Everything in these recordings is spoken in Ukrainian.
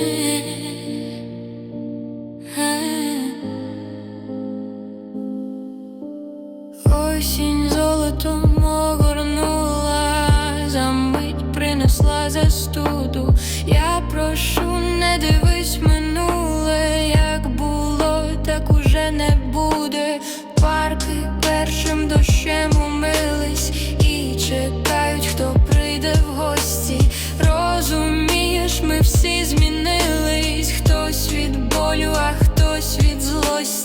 Е. Осінь золотом огорнула, за принесла застуду. Я прошу, не дивись мене.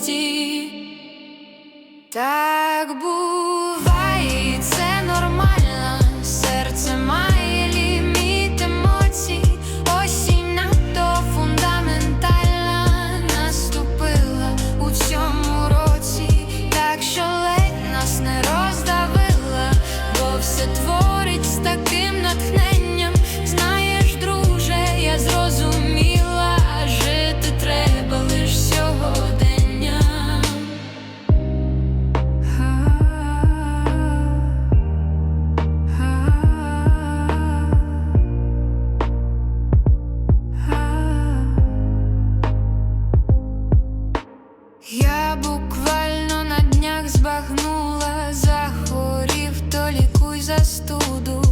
вічності, так буде. буквально на днях збагнула, захворів, то лікуй застуду.